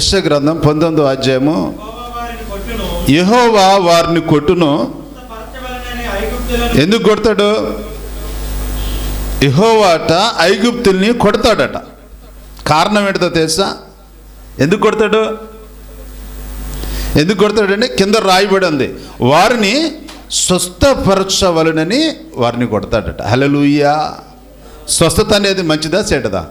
యశ గ్రంథం పంతొమ్మిదో అధ్యాయము. యహోవా వారిని కొట్టును. ఎందుకు కొడతాడు? యహోవాట ఐగుప్తుల్ని కొడతాడట. కారణం ఏంటో తెలుసా? ఎందుకు కొడతాడు? ఎందుకు కొడతాడంటే కింద రాయబడి ఉంది. వారిని స్వస్థపరచవలనని వారిని కొడతాడట. హలలుయ్యా స్వస్థత అనేది మంచిదా చెడ్డదా?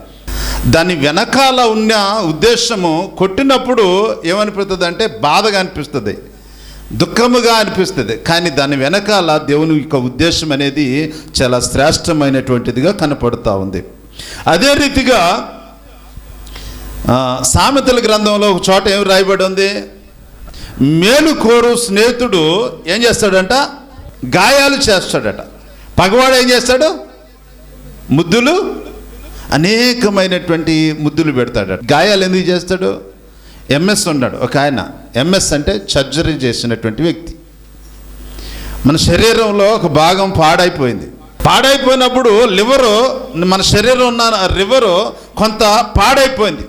దాని వెనకాల ఉన్న ఉద్దేశము కొట్టినప్పుడు ఏమనిపిస్తుంది అంటే బాధగా అనిపిస్తుంది దుఃఖముగా అనిపిస్తుంది. కానీ దాని వెనకాల దేవుని యొక్క ఉద్దేశం అనేది చాలా శ్రేష్టమైనటువంటిదిగా కనపడుతూ ఉంది. అదే రీతిగా సామెతల గ్రంథంలో ఒక చోట ఏం రాయబడి ఉంది? మేలు కోరు స్నేహితుడు ఏం చేస్తాడంట? గాయాలు చేస్తాడట. పగవాడు ఏం చేస్తాడు? ముద్దులు అనేకమైనటువంటి ముద్దులు పెడతాడు. గాయాలు ఎందుకు చేస్తాడు? ఎంఎస్ ఉన్నాడు ఒక ఆయన. ఎంఎస్ అంటే సర్జరీ చేసినటువంటి వ్యక్తి. మన శరీరంలో ఒక భాగం పాడైపోయింది. పాడైపోయినప్పుడు లివరు మన శరీరం ఉన్న లివరు కొంత పాడైపోయింది.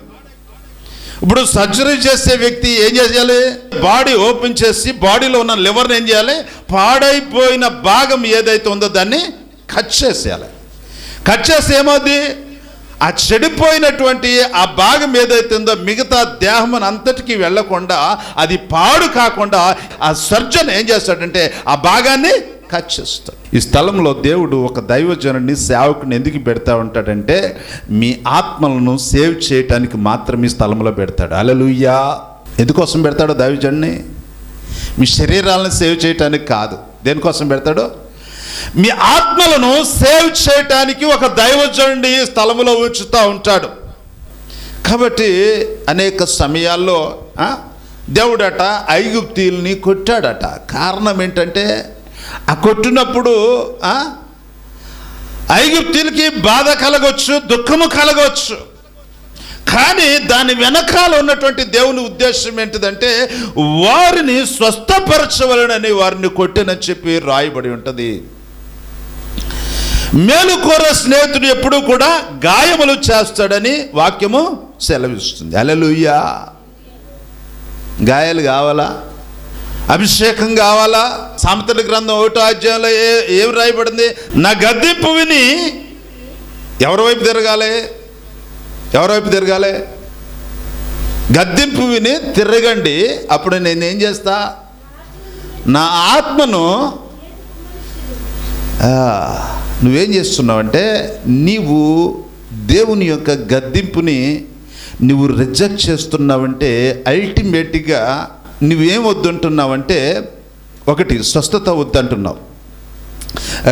ఇప్పుడు సర్జరీ చేసే వ్యక్తి ఏం చేయాలి? బాడీ ఓపెన్ చేసి బాడీలో ఉన్న లివర్ని ఏం చేయాలి? పాడైపోయిన భాగం ఏదైతే ఉందో దాన్ని కట్ చేసేయాలి. కట్ చేసి ఏమవుద్ది? ఆ చెడిపోయినటువంటి ఆ భాగం ఏదైతే ఉందో మిగతా దేహం అంతటికి వెళ్ళకుండా అది పాడు కాకుండా ఆ సర్జన్ ఏం చేస్తాడంటే ఆ భాగాన్ని కట్ చేస్తాడు ఈ స్థలంలో దేవుడు ఒక దైవజనుడిని సేవకుని ఎందుకు పెడతా ఉంటాడంటే మీ ఆత్మలను సేవ్ చేయటానికి మాత్రం ఈ స్థలంలో పెడతాడు. అలలుయ్యా ఎందుకోసం పెడతాడు దైవజనుడిని? మీ శరీరాలను సేవ్ చేయటానికి కాదు. దేనికోసం పెడతాడు? మీ ఆత్మలను సేవ్ చేయటానికి ఒక దైవజనుడి స్థలములో ఉంచుతూ ఉంటాడు. కాబట్టి అనేక సమయాల్లో దేవుడట ఐగుప్తీల్ని కొట్టాడట. కారణం ఏంటంటే ఆ కొట్టినప్పుడు ఐగుప్తీలకి బాధ కలగవచ్చు దుఃఖము కలగవచ్చు కానీ దాని వెనకాల ఉన్నటువంటి దేవుని ఉద్దేశం ఏంటిదంటే వారిని స్వస్థపరచవలనని వారిని కొట్టినని చెప్పి రాయబడి ఉంటుంది. మేలుకోర స్నేహితుడు ఎప్పుడూ కూడా గాయములు చేస్తాడని వాక్యము సెలవిస్తుంది. అలలుయ్యా గాయాలు కావాలా? అభిషేకం కావాలా? సామెతల గ్రంథం ఒకటో అధ్యాయంలో ఏ ఏం రాయబడింది? నా గద్దెంపు విని ఎవరి వైపు తిరగాలి? ఎవరి వైపు తిరగాలి? గద్దెంపు విని తిరగండి. అప్పుడు నేనేం చేస్తా? నా ఆత్మను నువ్వేం చేస్తున్నావంటే నీవు దేవుని యొక్క గద్దింపుని నువ్వు రిజెక్ట్ చేస్తున్నావంటే అల్టిమేట్గా నువ్వేం వద్దంటున్నావంటే ఒకటి స్వస్థత వద్దంటున్నావు.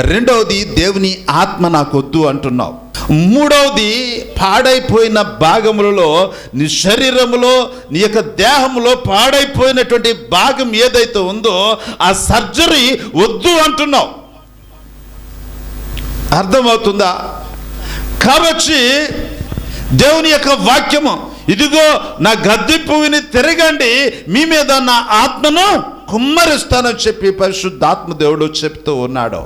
రెండవది దేవుని ఆత్మ నాకు వద్దు అంటున్నావు. మూడవది పాడైపోయిన భాగములలో నీ శరీరములో నీ యొక్క దేహంలో పాడైపోయినటువంటి భాగం ఏదైతే ఉందో ఆ సర్జరీ వద్దు అంటున్నావు. అర్థమవుతుందా? కాబట్టి దేవుని యొక్క వాక్యము ఇదిగో నా గద్దెంపు విని తిరగండి మీ మీద నా ఆత్మను కుమ్మరిస్తానని చెప్పి పరిశుద్ధాత్మ దేవుడు చెప్తూ ఉన్నాడు.